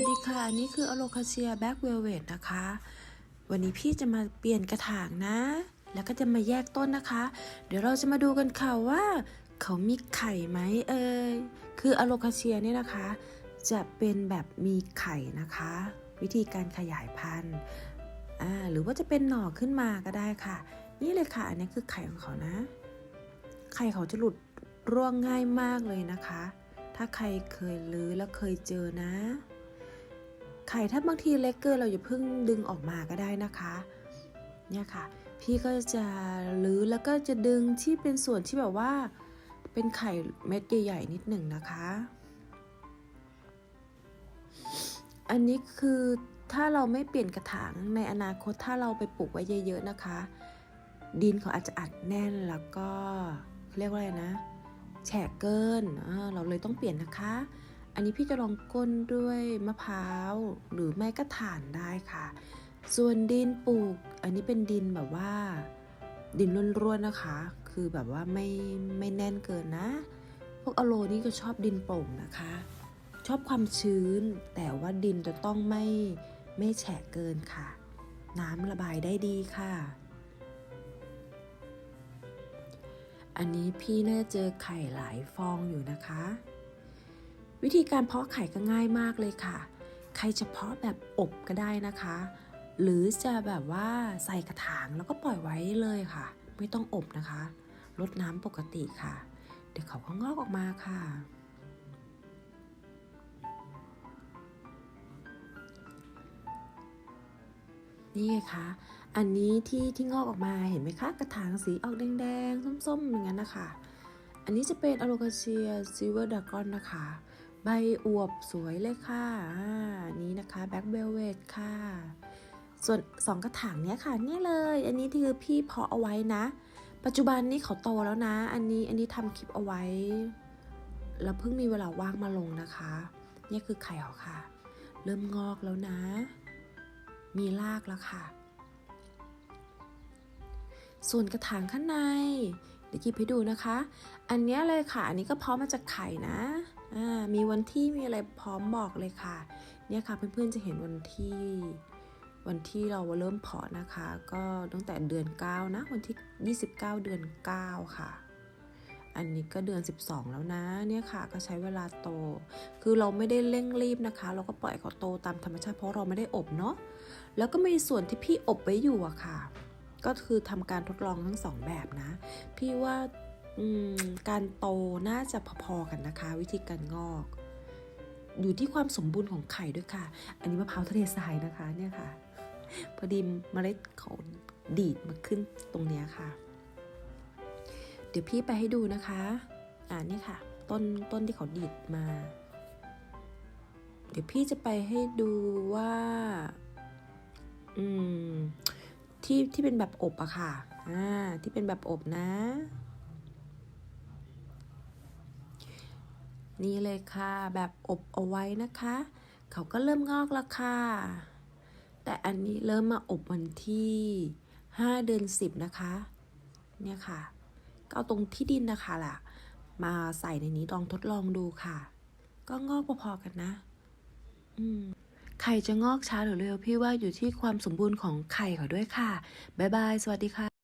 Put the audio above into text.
วัสดีค่ะ อันนี้คืออโลคาเซียแบ็กเวลเวตนะคะ วันนี้พี่จะมาเปลี่ยนกระถางนะ แล้วก็จะมาแยกต้นนะคะ เดี๋ยวเราจะมาดูกันค่ะว่า เขามีไข่ไหมเอ่ย คืออโลคาเซียเนี่ยนะคะ จะเป็นแบบมีไข่นะคะ วิธีการขยายพันธุ์ อ่า หรือว่าจะเป็นหน่อขึ้นมาก็ได้ค่ะ นี่เลยค่ะ อันนี้คือไข่ของเขานะ ไข่เขาจะหลุดร่วงง่ายมากเลยนะคะ ถ้าใครเคยลื้อแล้วเคยเจอนะ ไข่ถ้าบางทีเล็กเกินเราอย่าเพิ่งดึงออกมาก็ได้นะคะ เนี่ยค่ะ พี่ก็จะลื้อแล้วก็จะดึงที่เป็นส่วนที่แบบว่า เป็นไข่เม็ดใหญ่ๆนิดหนึ่งนะคะ อันนี้คือถ้าเราไม่เปลี่ยนกระถางในอนาคตถ้าเราไปปลูกไว้เยอะๆนะคะ ดินเขาอาจจะอัดแน่นแล้วก็เรียกว่าอะไรนะแฉะเกิน เราเลยต้องเปลี่ยนนะคะ อันนี้พี่จะลองก้นด้วยมะพร้าว หรือไม่ก็ถ่านได้ค่ะ ส่วนดินปลูก อันนี้เป็นดินแบบว่า ดินร่วนๆนะคะ คือแบบว่าไม่ไม่แน่นเกินนะ พวกอโลนี่ก็ชอบดินโป่งนะคะ ชอบความชื้น แต่ว่าดินจะต้องไม่ไม่แฉะเกินค่ะ น้ำระบายได้ดีค่ะอันนี้พี่น่าจะเจอไข่หลายฟองอยู่นะคะ วิธีการเพาะไข่ก็ง่ายมากเลยค่ะ ใครจะเพาะแบบอบก็ได้นะคะ หรือจะแบบว่าใส่กระถางแล้วก็ปล่อยไว้เลยค่ะ ไม่ต้องอบนะคะลดน้ำปกติค่ะ เดี๋ยวเขาก็งอกออกมาค่ะ นี่ไงคะอันนี้ที่ที่งอกออกมาเห็นไหมคะ กระถางสีออกแดงๆ ส้มๆ อย่างนั้นนะคะ อันนี้จะเป็นอโลคาเซียซิลเวอร์ดากอนนะคะ ใบอวบสวยเลยค่ะอันนี้นะคะแบ็กเบลเวตค่ะ ส่วนสองกระถางเนี้ยค่ะนี่เลย อันนี้คือพี่เพาะเอาไว้นะ ปัจจุบันนี้เขาโตแล้วนะ อันนี้อันนี้ทำคลิปเอาไว้ แล้วเพิ่งมีเวลาว่างมาลงนะคะ นี่คือไข่เขาค่ะ เริ่มงอกแล้วนะ มีรากแล้วค่ะ ส่วนกระถางข้างในเดี๋ยวหยิบให้ดูนะคะ อันนี้เลยค่ะ อันนี้ก็เพร้อมาจากไข่นะ มีวันที่มีอะไรพร้อมบอกเลยค่ะ เนี่ยค่ะเพื่อนๆจะเห็นวันที่ วันที่เราเริ่มเพาะนะคะ ก็ตั้งแต่เดือน 9 นะ วันที่ 29 เดือน 9 ค่ะ อันนี้ก็เดือน 12 แล้วนะ เนี่ยค่ะก็ใช้เวลาโต คือเราไม่ได้เร่งรีบนะคะ เราก็ปล่อยเขาโตตามธรรมชาติเพราะเราไม่ได้อบเนาะ แล้วก็มีส่วนที่พี่อบไว้อยู่อะค่ะ ก็คือทำการทดลองทั้งสองแบบนะ พี่ว่า การโตน่าจะพอๆกันนะคะ วิธีการงอก อยู่ที่ความสมบูรณ์ของไข่ด้วยค่ะ อันนี้มะพร้าวทะเลทรายนะคะเนี่ยค่ะ พอดีเมล็ดเขาดีดมาขึ้นตรงเนี้ยค่ะ เดี๋ยวพี่ไปให้ดูนะคะ อ่านี่ค่ะ ต้นต้นที่เขาดีดมา เดี๋ยวพี่จะไปให้ดูว่า อืมที่ที่เป็นแบบอบอะค่ะ อ่า ที่เป็นแบบอบนะ นี่เลยค่ะ แบบอบเอาไว้นะคะ เขาก็เริ่มงอกแล้วค่ะ แต่อันนี้เริ่มมาอบวันที่ 5 เดือน 10 นะคะ เนี่ยค่ะ ก็เอาตรงที่ดินนะคะล่ะ มาใส่ในนี้ลองทดลองดูค่ะ ก็งอกพอๆกันนะ อืมไข่จะงอกช้าหรือเร็วพี่ว่าอยู่ที่ความสมบูรณ์ของไข่เขาด้วยค่ะ บ๊ายบาย สวัสดีค่ะ